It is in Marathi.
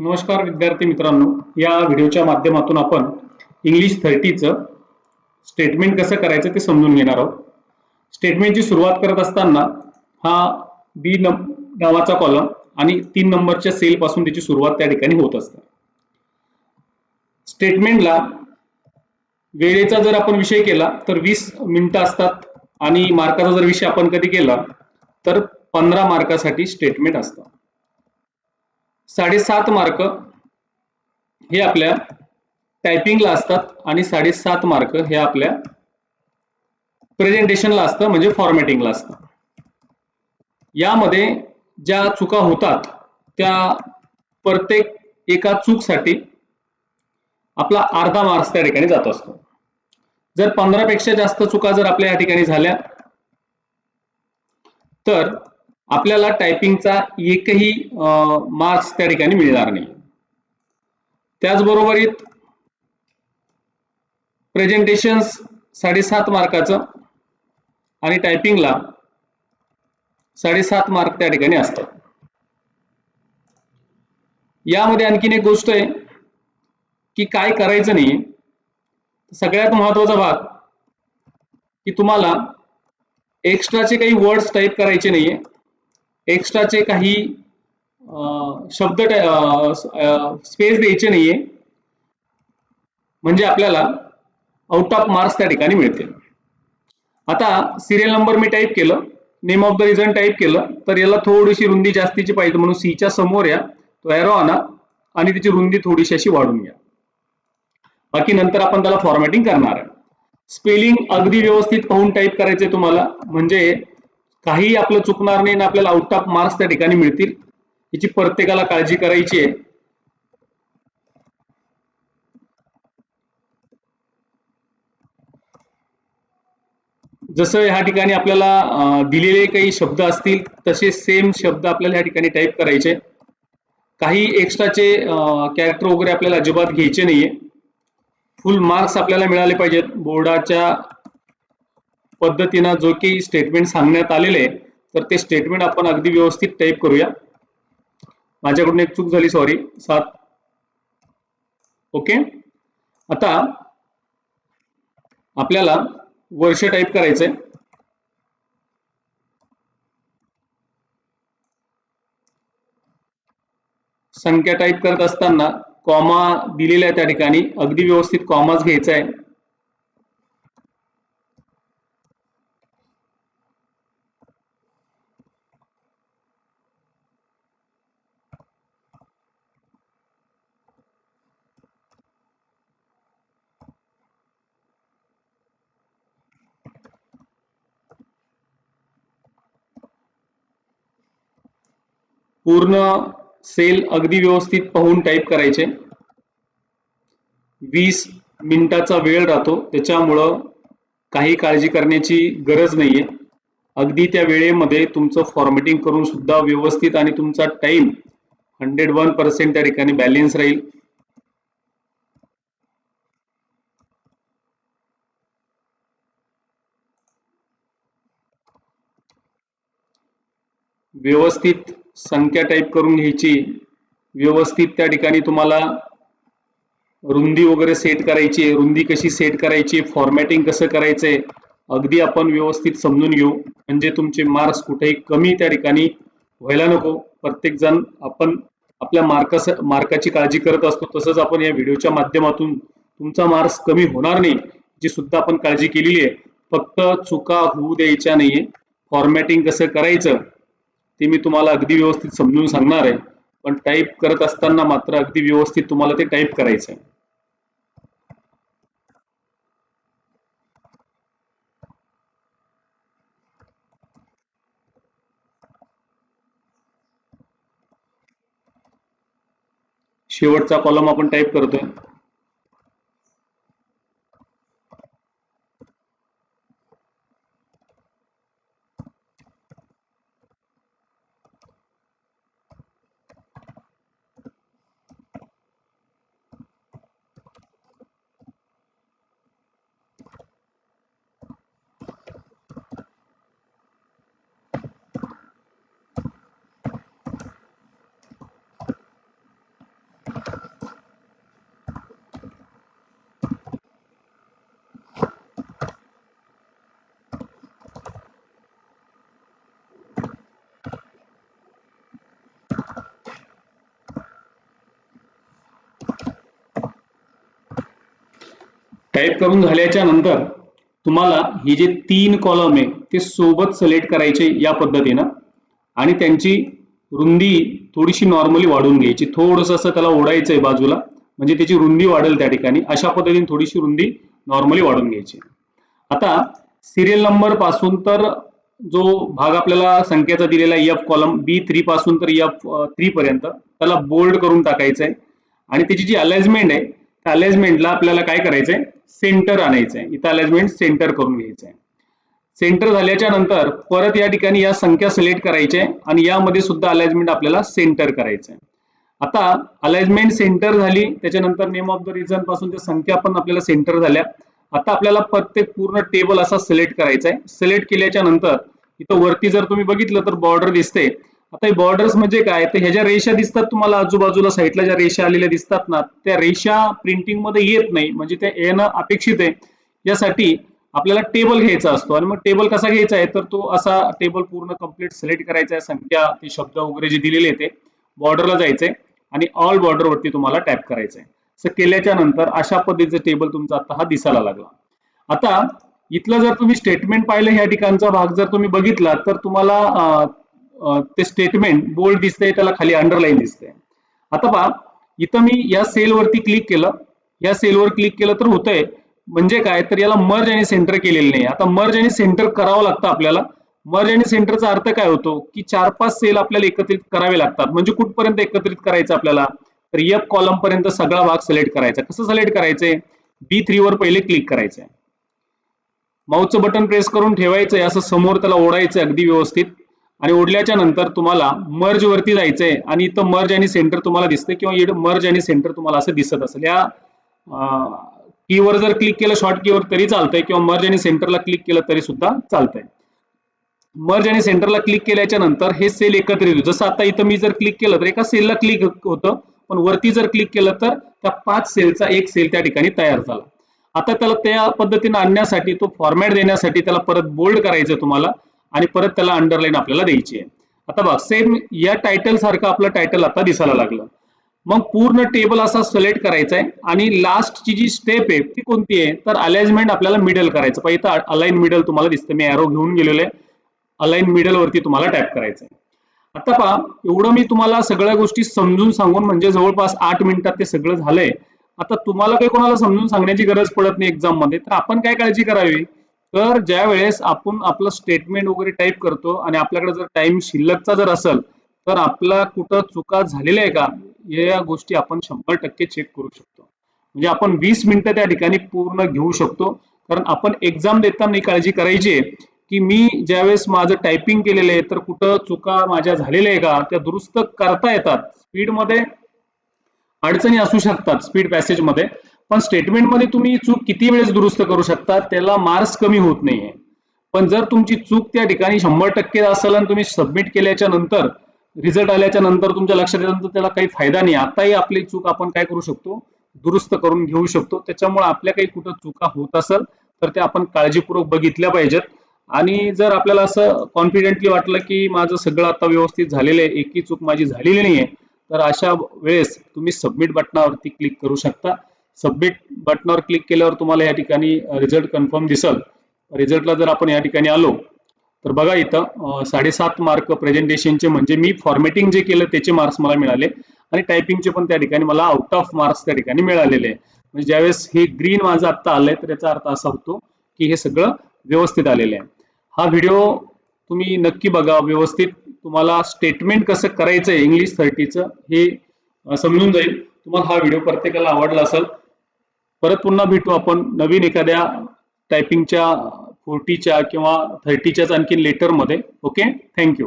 नमस्कार विद्यार्थी मित्रांनो. या व्हिडिओच्या माध्यमातून आपण इंग्लिश थर्टीचं स्टेटमेंट कसं करायचं ते समजून घेणार आहोत. स्टेटमेंटची सुरुवात करत असताना हा बी नावाचा कॉलम आणि तीन नंबरच्या सेल पासून त्याची सुरुवात त्या ठिकाणी होत असते. स्टेटमेंटला वेळेचा जर आपण विषय केला तर वीस मिनिटं असतात आणि मार्काचा जर विषय आपण कधी केला तर पंधरा मार्कासाठी स्टेटमेंट असतं. साडेसात मार्क हे आपल्या टायपिंगला असतात आणि साडेसात मार्क हे आपल्या प्रेझेंटेशनला असतं म्हणजे फॉर्मॅटिंगला असतं. यामध्ये ज्या चुका होतात त्या प्रत्येक एका चूकसाठी आपला अर्धा मार्क्स त्या ठिकाणी जात असतो. जर पंधरापेक्षा जास्त चुका जर आपल्या या ठिकाणी झाल्या तर आपल्याला टायपिंगचा एकही मार्क्स त्या ठिकाणी मिळणार नाही. त्याचबरोबरीत प्रेझेंटेशन साडेसात मार्काचं आणि टायपिंगला साडेसात मार्क त्या ठिकाणी असतात यामध्ये आणखीन एक गोष्ट आहे की काय करायचं नाही सगळ्यात महत्त्वाचा भाग की तुम्हाला एक्स्ट्राचे काही वर्ड्स टाईप करायचे नाहीये. एक्स्ट्राचे काही शब्द स्पेस द्यायचे नाहीये. म्हणजे आपल्याला आउट ऑफ मार्क्स त्या ठिकाणी मिळतील. आता सिरियल नंबर मी टाईप केलं name of the reason type केलं तर याला थोडीशी रुंदी जास्तीची पाहिजे म्हणून सीच्या समोर या तो एरो आणा आणि त्याची रुंदी थोडीशी अशी वाढून घ्या. बाकी नंतर आपण त्याला फॉर्मॅटिंग करणार आहे. स्पेलिंग अगदी व्यवस्थित पाहून टाईप करायचे तुम्हाला म्हणजे काही आपलं चुकणार नाही आणि आपल्याला आउट ऑफ मार्क्स त्या ठिकाणी मिळतील. याची प्रत्येकाला काळजी करायची आहे. जसं ह्या ठिकाणी आपल्याला दिलेले काही शब्द असतील तसे सेम शब्द आपल्याला ह्या ठिकाणी टाईप करायचे. काही एक्स्ट्राचे कॅरेक्टर वगैरे आपल्याला अजिबात घ्यायचे नाहीये. फुल मार्क्स आपल्याला मिळाले पाहिजेत. बोर्डाच्या पद्धतीनं जो काही स्टेटमेंट सांगण्यात आलेले तर ते स्टेटमेंट आपण अगदी व्यवस्थित टाईप करूया. माझ्याकडून एक चूक झाली सॉरी सात. ओके आता आपल्याला वर्ष टाईप करायचंय संख्या टाईप करत असताना कॉमा दिलेल्या त्या ठिकाणी अगदी व्यवस्थित कॉमाच घ्यायचा आहे. पूर्ण सेल अगदी व्यवस्थित पाहून टाईप करायचे. वीस मिनिटाचा वेळ राहतो त्याच्यामुळं काही काळजी करण्याची गरज नाहीये. अगदी त्या वेळेमध्ये तुमचं फॉर्मॅटिंग करून सुद्धा व्यवस्थित आणि तुमचा टाइम हंड्रेड वन पर्सेंट त्या ठिकाणी बॅलेन्स राहील. व्यवस्थित संख्या टाईप करून घ्यायची. व्यवस्थित त्या ठिकाणी तुम्हाला रुंदी वगैरे सेट करायची रुंदी कशी सेट करायची फॉर्मॅटिंग कसं करायचंय अगदी आपण व्यवस्थित समजून घेऊ. म्हणजे तुमचे मार्क्स कुठेही कमी त्या ठिकाणी व्हायला नको. प्रत्येक जण आपण आपल्या मार्कस मार्काची काळजी करत असतो. तसंच आपण या व्हिडिओच्या माध्यमातून तुमचा मार्क्स कमी होणार नाही जी सुद्धा आपण काळजी केलेली आहे. फक्त चुका होऊ द्यायच्या नाहीये. फॉर्मॅटिंग कसं करायचं ते मी तुम्हाला अगदी व्यवस्थित समजून सांगणार आहे. पण टाईप करत असताना मात्र अगदी व्यवस्थित तुम्हाला ते टाईप करायचं आहे शेवटचा कॉलम आपण टाईप करतोय. टाईप करून झाल्याच्यानंतर तुम्हाला हे जे तीन कॉलम आहे ते सोबत सिलेक्ट करायचे या पद्धतीनं. आणि त्यांची रुंदी थोडीशी नॉर्मली वाढून घ्यायची. थोडंसं असं त्याला आहे बाजूला. म्हणजे त्याची रुंदी वाढेल त्या ठिकाणी. अशा पद्धतीने थोडीशी रुंदी नॉर्मली वाढून घ्यायची. आता सिरियल नंबरपासून तर जो भाग आपल्याला संख्याचा दिलेला एफ कॉलम बी थ्री पासून तर एफ थ्री पर्यंत त्याला बोल्ड करून टाकायचं आहे आणि त्याची जी अलाइजमेंट आहे त्या अलाइजमेंटला आपल्याला काय करायचंय? सेंटर आणायचंय. इथं अलाइनमेंट सेंटर करून घ्यायचंय. सेंटर झाल्याच्यानंतर परत या ठिकाणी या संख्या सिलेक्ट करायच्या आणि यामध्ये सुद्धा अलाइजमेंट आपल्याला सेंटर करायचंय. आता अलाइनमेंट सेंटर झाली त्याच्यानंतर नेम ऑफ द रिझनपासून त्या संख्या पण आपल्याला सेंटर झाल्या. आता आपल्याला प्रत्येक पूर्ण टेबल असा सिलेक्ट करायचा आहे सिलेक्ट केल्याच्यानंतर इथं वरती जर तुम्ही बघितलं तर बॉर्डर दिसते आता बॉर्डर्स म्हणजे काय? तर ह्या ज्या रेषा दिसतात तुम्हाला आजूबाजूला साईडला ज्या रेषा आलेल्या दिसतात ना त्या रेषा प्रिंटिंगमध्ये येत नाही. म्हणजे त्या येणं अपेक्षित आहे. यासाठी आपल्याला टेबल घ्यायचा असतो. आणि मग टेबल कसा घ्यायचा आहे? तर तो असा टेबल पूर्ण कंप्लीट सिलेक्ट करायचा आहे. संख्या ते शब्द वगैरे जे दिलेले ते बॉर्डरला जायचंय आणि ऑल बॉर्डर वरती तुम्हाला टॅप करायचंय असं केल्याच्यानंतर अशा पद्धतीचं टेबल तुमचा आता हा दिसायला लागला. आता इथलं जर तुम्ही स्टेटमेंट पाहिलं ह्या ठिकाणचा भाग जर तुम्ही बघितला तर तुम्हाला ते स्टेटमेंट बोल्ड दिसतंय त्याला खाली अंडरलाईन दिसतंय. आता पहा इथं मी या सेलवरती क्लिक केलं. या सेलवर क्लिक केलं तर होतंय म्हणजे काय? तर याला मर्ज आणि सेंटर केलेलं नाही. आता मर्ज आणि सेंटर करावं लागतं आपल्याला. मर्ज आणि सेंटरचा अर्थ काय होतो? की चार पाच सेल आपल्याला एकत्रित करावे लागतात. म्हणजे कुठपर्यंत एकत्रित करायचं आपल्याला? तर एफ कॉलम पर्यंत सगळा भाग सिलेक्ट करायचा. कसं सिलेक्ट करायचंय? बी थ्री वर पहिले क्लिक करायचंय. माऊसचं बटन प्रेस करून ठेवायचंय असं समोर त्याला ओढायचं अगदी व्यवस्थित. आणि ओढल्याच्या नंतर तुम्हाला मर्ज वरती जायचंय आणि इथं मर्ज आणि सेंटर तुम्हाला दिसतंय किंवा इथं मर्ज आणि सेंटर तुम्हाला असं दिसत असेल. या कीवर जर क्लिक केलं शॉर्ट कीवर तरी चालतंय किंवा मर्ज आणि सेंटरला क्लिक केलं तरी सुद्धा चालतंय. मर्ज आणि सेंटरला क्लिक केल्याच्यानंतर हे सेल एकत्रित होईल जसं आता इथं मी जर क्लिक केलं तर एका सेलला क्लिक होतं पण वरती जर क्लिक केलं तर त्या पाच सेलचा एक सेल त्या ठिकाणी तयार झाला. आता त्याला त्या पद्धतीने आणण्यासाठी तो फॉर्मॅट देण्यासाठी त्याला परत बोल्ड करायचं तुम्हाला. आणि परत त्याला अंडरलाईन आपल्याला द्यायची आहे. आता बघ सेम या टायटल सारखं आपलं टायटल आता दिसायला लागलं. मग पूर्ण टेबल असा सिलेक्ट करायचा आहे आणि लास्टची जी स्टेप आहे ती कोणती आहे? तर अलाइनमेंट आपल्याला मिडल करायचं. पाहिजे तर अलाइन मिडल तुम्हाला दिसतं. मी अॅरो घेऊन गेलेलो आहे. अलाइन मिडल वरती तुम्हाला टॅप करायचं आहे आता पहा एवढं मी तुम्हाला सगळ्या गोष्टी समजून सांगून म्हणजे जवळपास आठ मिनिटात ते सगळं झालंय. आता तुम्हाला काही कोणाला समजून सांगण्याची गरज पडत नाही एक्झाममध्ये. तर आपण काय काळजी करावी? तर ज्या वेळेस आपण आपलं स्टेटमेंट वगैरे टाईप करतो आणि आपल्याकडे जर टाइम शिल्लकचा जर असेल तर आपला कुठं चुका झालेल्या आहे का या गोष्टी आपण शंभर टक्के चेक करू शकतो. म्हणजे आपण वीस मिनिटं त्या ठिकाणी पूर्ण घेऊ शकतो. कारण आपण एक्झाम देताना काळजी करायची आहे की मी ज्यावेळेस माझं टायपिंग केलेलं आहे तर कुठं चुका माझ्या झालेल्या आहे का त्या दुरुस्त करता येतात. स्पीडमध्ये अडचणी असू शकतात स्पीड पॅसेजमध्ये. पण स्टेटमेंटमध्ये तुम्ही चूक किती वेळेस दुरुस्त करू शकता त्याला मार्क्स कमी होत नाहीये. पण जर तुमची चूक त्या ठिकाणी शंभर टक्के असेल आणि तुम्ही सबमिट केल्याच्यानंतर रिझल्ट आल्याच्यानंतर तुमच्या लक्षात येतं त्याला काही फायदा नाही. आताही आपली चूक आपण काय करू शकतो? दुरुस्त करून घेऊ शकतो. त्याच्यामुळे आपल्या काही कुठं चुका होत असेल तर त्या आपण काळजीपूर्वक बघितल्या पाहिजेत. आणि जर आपल्याला असं कॉन्फिडेंटली वाटलं की माझं सगळं आता व्यवस्थित झालेलं आहे एकही चूक माझी झालेली नाहीये तर अशा वेळेस तुम्ही सबमिट बटनावरती क्लिक करू शकता. सबमिट बटनावर क्लिक केल्यावर तुम्हाला या ठिकाणी रिझल्ट कन्फर्म दिसल. रिझल्टला जर आपण या ठिकाणी आलो तर बघा इथं साडेसात मार्क प्रेझेंटेशनचे म्हणजे मी फॉर्मेटिंग जे केलं त्याचे मार्क्स मला मिळाले आणि टायपिंगचे पण त्या ठिकाणी मला आउट ऑफ मार्क्स त्या ठिकाणी मिळालेले. आहे म्हणजे ज्यावेळेस हे ग्रीन माझं आत्ता आलंय तर याचा अर्थ असा होतो की हे सगळं व्यवस्थित आलेलं आहे. हा व्हिडिओ तुम्ही नक्की बघा व्यवस्थित तुम्हाला स्टेटमेंट कसं करायचं आहे इंग्लिश थर्टीचं हे समजून जाईल. तुम्हाला हा व्हिडिओ प्रत्येकाला आवडला असेल परत पुन्हा भेटू आपण. नवीन एखाद्या टायपिंगच्या फोर्टीच्या किंवा थर्टीच्याच आणखी लेटरमध्ये ओके थँक्यू